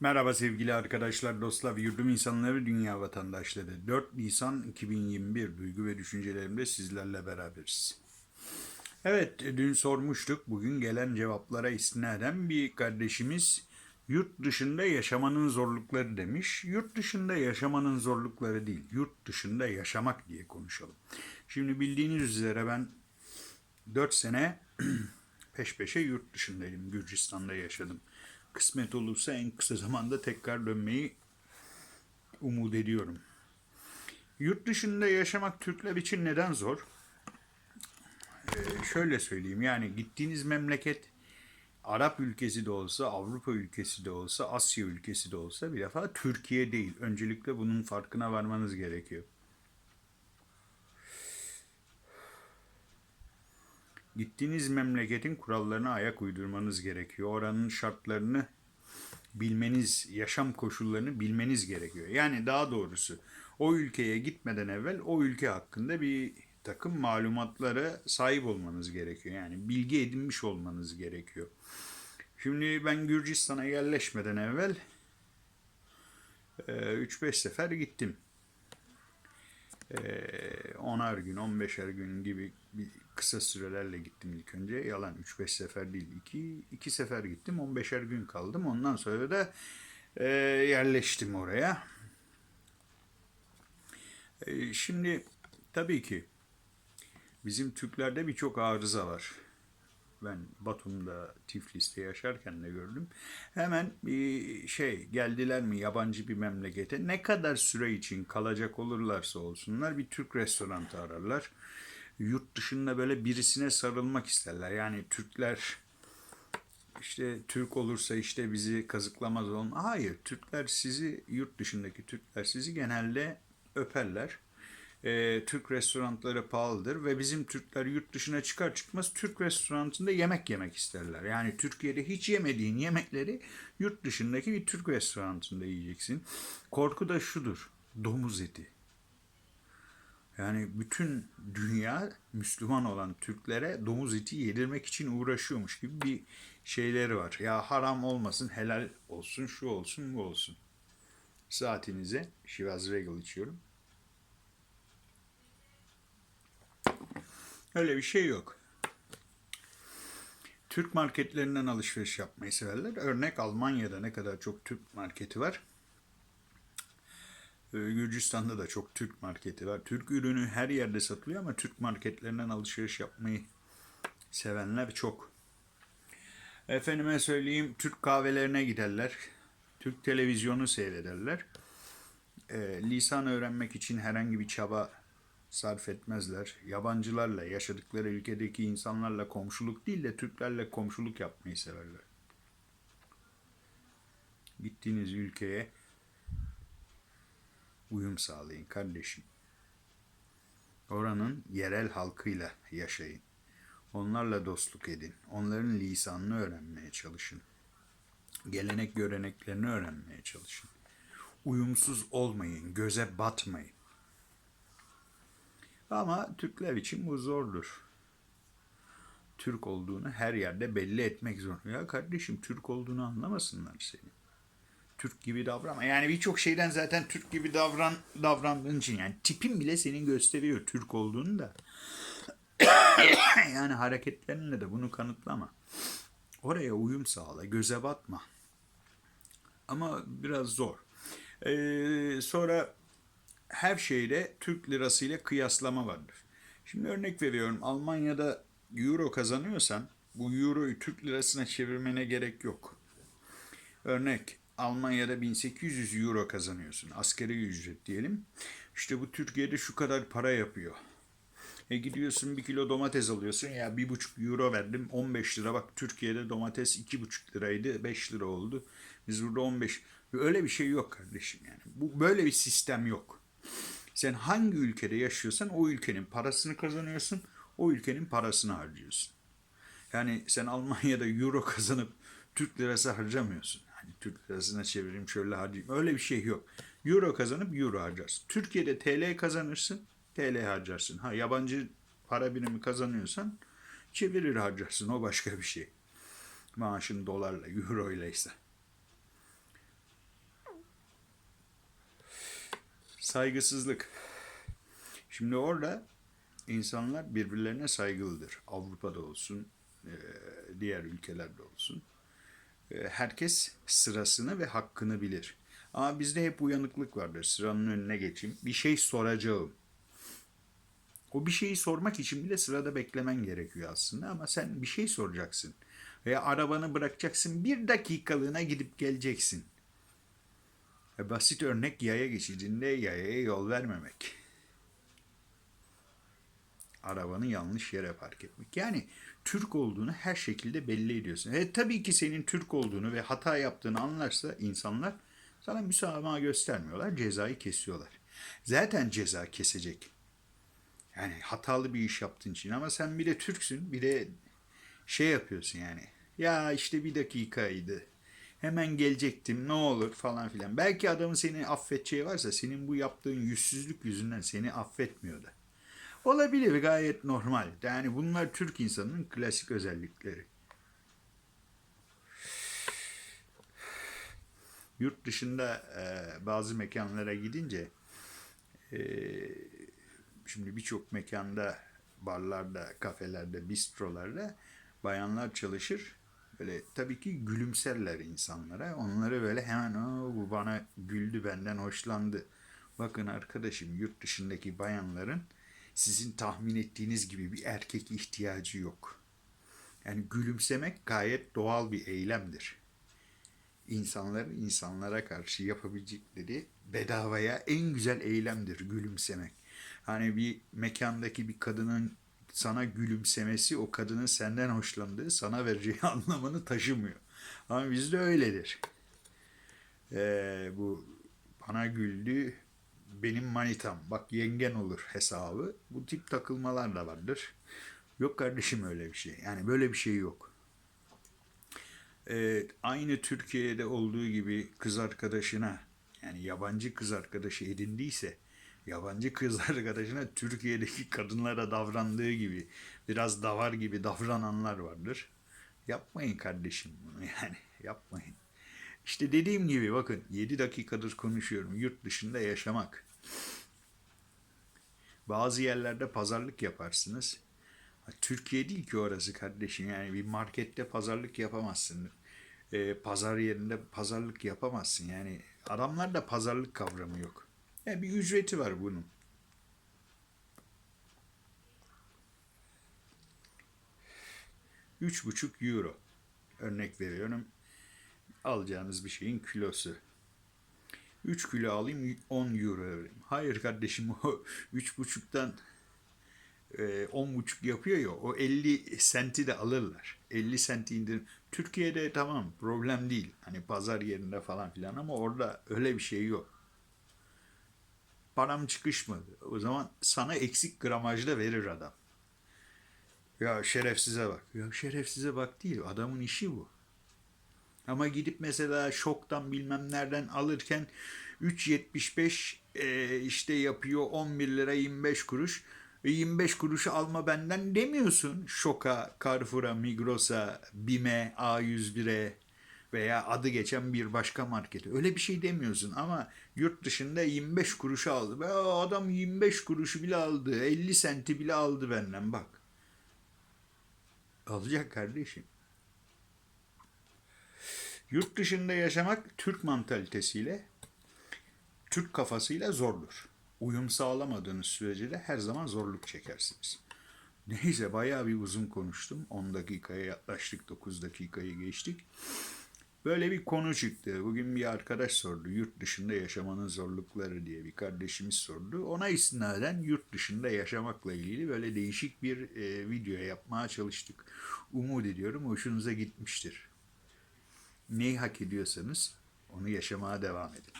Merhaba sevgili arkadaşlar, dostlar, yurdum insanları, dünya vatandaşları. 4 Nisan 2021 duygu ve düşüncelerimde sizlerle beraberiz. Evet, dün sormuştuk. Bugün gelen cevaplara istinaden bir kardeşimiz yurt dışında yaşamanın zorlukları demiş. Yurt dışında yaşamanın zorlukları değil, yurt dışında yaşamak diye konuşalım. Şimdi bildiğiniz üzere ben 4 sene peş peşe yurt dışındaydım. Gürcistan'da yaşadım. Kısmet olursa en kısa zamanda tekrar dönmeyi umut ediyorum. Yurt dışında yaşamak Türkler için neden zor? Ee, şöyle söyleyeyim yani gittiğiniz memleket Arap ülkesi de olsa, Avrupa ülkesi de olsa, Asya ülkesi de olsa bir defa Türkiye değil. Öncelikle bunun farkına varmanız gerekiyor. Gittiğiniz memleketin kurallarına ayak uydurmanız gerekiyor. Oranın şartlarını bilmeniz, yaşam koşullarını bilmeniz gerekiyor. Yani daha doğrusu o ülkeye gitmeden evvel o ülke hakkında bir takım malumatlara sahip olmanız gerekiyor. Yani bilgi edinmiş olmanız gerekiyor. Şimdi ben Gürcistan'a yerleşmeden evvel 3-5 sefer gittim. 10'ar gün, 15'er gün gibi kısa sürelerle gittim ilk önce. Yalan 3-5 sefer değil. 2 2 sefer gittim. 15'er gün kaldım. Ondan sonra da e, yerleştim oraya. E, şimdi tabii ki bizim Türklerde birçok arıza var. Ben Batum'da, Tiflis'te yaşarken de gördüm. Hemen bir şey geldiler mi yabancı bir memlekete ne kadar süre için kalacak olurlarsa olsunlar bir Türk restoranı ararlar. Yurt dışında böyle birisine sarılmak isterler. Yani Türkler işte Türk olursa işte bizi kazıklamaz olun. Hayır, Türkler sizi yurt dışındaki Türkler sizi genelde öperler e, Türk restoranları pahalıdır ve bizim Türkler yurt dışına çıkar çıkmaz Türk restoranında yemek yemek isterler. Yani Türkiye'de hiç yemediğin yemekleri yurt dışındaki bir Türk restoranında yiyeceksin. Korku da şudur. Domuz eti. Yani bütün dünya Müslüman olan Türklere domuz eti yedirmek için uğraşıyormuş gibi bir şeyleri var. Ya haram olmasın, helal olsun, şu olsun, bu olsun. Saatinize Şivaz Regal içiyorum. Öyle bir şey yok. Türk marketlerinden alışveriş yapmayı severler. Örnek Almanya'da ne kadar çok Türk marketi var. Ee, Gürcistan'da da çok Türk marketi var. Türk ürünü her yerde satılıyor ama Türk marketlerinden alışveriş yapmayı sevenler çok. Efendime söyleyeyim Türk kahvelerine giderler. Türk televizyonu seyrederler. E, lisan öğrenmek için herhangi bir çaba sarf etmezler. Yabancılarla, yaşadıkları ülkedeki insanlarla komşuluk değil de Türklerle komşuluk yapmayı severler. Gittiğiniz ülkeye uyum sağlayın kardeşim. Oranın yerel halkıyla yaşayın. Onlarla dostluk edin. Onların lisanını öğrenmeye çalışın. Gelenek göreneklerini öğrenmeye çalışın. Uyumsuz olmayın, göze batmayın. Ama Türkler için bu zordur. Türk olduğunu her yerde belli etmek zor. Ya kardeşim Türk olduğunu anlamasınlar seni. Türk gibi davranma. Yani birçok şeyden zaten Türk gibi davran davrandığın için yani tipin bile senin gösteriyor Türk olduğunu da. yani hareketlerinle de bunu kanıtlama. Oraya uyum sağla, göze batma. Ama biraz zor. Ee, sonra her şeyde Türk lirası ile kıyaslama vardır. Şimdi örnek veriyorum Almanya'da euro kazanıyorsan bu euroyu Türk lirasına çevirmene gerek yok. Örnek Almanya'da 1800 euro kazanıyorsun. Askeri ücret diyelim. İşte bu Türkiye'de şu kadar para yapıyor. E gidiyorsun bir kilo domates alıyorsun ya bir buçuk euro verdim 15 lira bak Türkiye'de domates iki buçuk liraydı 5 lira oldu. Biz burada 15 öyle bir şey yok kardeşim yani. Bu böyle bir sistem yok. Sen hangi ülkede yaşıyorsan o ülkenin parasını kazanıyorsun, o ülkenin parasını harcıyorsun. Yani sen Almanya'da euro kazanıp Türk lirası harcamıyorsun yani. Türk lirasına çevireyim şöyle harcayayım. Öyle bir şey yok. Euro kazanıp euro harcarsın. Türkiye'de TL kazanırsın, TL harcarsın. Ha yabancı para birimi kazanıyorsan çevirir harcarsın. O başka bir şey. Maaşın dolarla, euro ile ise. Saygısızlık. Şimdi orada insanlar birbirlerine saygılıdır. Avrupa'da olsun, diğer ülkelerde olsun. E, Herkes sırasını ve hakkını bilir. Ama bizde hep uyanıklık vardır. Sıranın önüne geçeyim. Bir şey soracağım. O bir şeyi sormak için bile sırada beklemen gerekiyor aslında ama sen bir şey soracaksın. Veya arabanı bırakacaksın bir dakikalığına gidip geleceksin. E, basit örnek yaya geçidinde yayaya yol vermemek. Arabanı yanlış yere park etmek. Yani Türk olduğunu her şekilde belli ediyorsun. E, tabii ki senin Türk olduğunu ve hata yaptığını anlarsa insanlar sana müsamaha göstermiyorlar, cezayı kesiyorlar. Zaten ceza kesecek. Yani hatalı bir iş yaptığın için ama sen bir de Türksün, bir de şey yapıyorsun yani. Ya işte bir dakikaydı. Hemen gelecektim ne olur falan filan. Belki adamın seni affedeceği varsa senin bu yaptığın yüzsüzlük yüzünden seni affetmiyor da. Olabilir gayet normal. Yani bunlar Türk insanının klasik özellikleri. Yurt dışında e, bazı mekanlara gidince e, şimdi birçok mekanda, barlarda, kafelerde, bistrolarda bayanlar çalışır. Böyle tabii ki gülümserler insanlara. Onları böyle hemen "Aa, bu bana güldü, benden hoşlandı. Bakın arkadaşım yurt dışındaki bayanların sizin tahmin ettiğiniz gibi bir erkek ihtiyacı yok. Yani gülümsemek gayet doğal bir eylemdir. İnsanların insanlara karşı yapabilecekleri bedavaya en güzel eylemdir gülümsemek. Hani bir mekandaki bir kadının sana gülümsemesi o kadının senden hoşlandığı sana vereceği anlamını taşımıyor. Ama bizde öyledir. Ee, bu bana güldü benim manitam bak yengen olur hesabı. Bu tip takılmalar da vardır. Yok kardeşim öyle bir şey. Yani böyle bir şey yok. Ee, aynı Türkiye'de olduğu gibi kız arkadaşına yani yabancı kız arkadaşı edindiyse yabancı kız arkadaşına Türkiye'deki kadınlara davrandığı gibi biraz davar gibi davrananlar vardır. Yapmayın kardeşim bunu yani yapmayın. İşte dediğim gibi bakın 7 dakikadır konuşuyorum yurt dışında yaşamak. Bazı yerlerde pazarlık yaparsınız. Türkiye değil ki orası kardeşim yani bir markette pazarlık yapamazsın. Ee, pazar yerinde pazarlık yapamazsın yani adamlarda pazarlık kavramı yok. Yani bir ücreti var bunun. Üç buçuk euro. Örnek veriyorum. Alacağınız bir şeyin kilosu. 3 kilo alayım 10 euro vereyim. Hayır kardeşim o 3,5'tan e, 10,5 yapıyor ya o 50 senti de alırlar. 50 senti indirim. Türkiye'de tamam problem değil. Hani pazar yerinde falan filan ama orada öyle bir şey yok. Param çıkışmadı. O zaman sana eksik gramajda verir adam. Ya şerefsize bak. Ya şerefsize bak değil. Adamın işi bu. Ama gidip mesela şoktan bilmem nereden alırken 3.75 e, işte yapıyor 11 lira 25 kuruş. E, 25 kuruşu alma benden demiyorsun. Şoka, Carrefour'a, Migros'a, BİM'e, A101'e veya adı geçen bir başka markete. Öyle bir şey demiyorsun ama yurt dışında 25 kuruşu aldı. Be, adam 25 kuruşu bile aldı. 50 senti bile aldı benden bak. Alacak kardeşim. Yurt dışında yaşamak Türk mantalitesiyle, Türk kafasıyla zordur. Uyum sağlamadığınız sürece de her zaman zorluk çekersiniz. Neyse bayağı bir uzun konuştum. 10 dakikaya yaklaştık, 9 dakikayı geçtik. Böyle bir konu çıktı. Bugün bir arkadaş sordu. Yurt dışında yaşamanın zorlukları diye bir kardeşimiz sordu. Ona istinaden yurt dışında yaşamakla ilgili böyle değişik bir e, video yapmaya çalıştık. Umut ediyorum hoşunuza gitmiştir neyi hak ediyorsanız onu yaşamaya devam edin.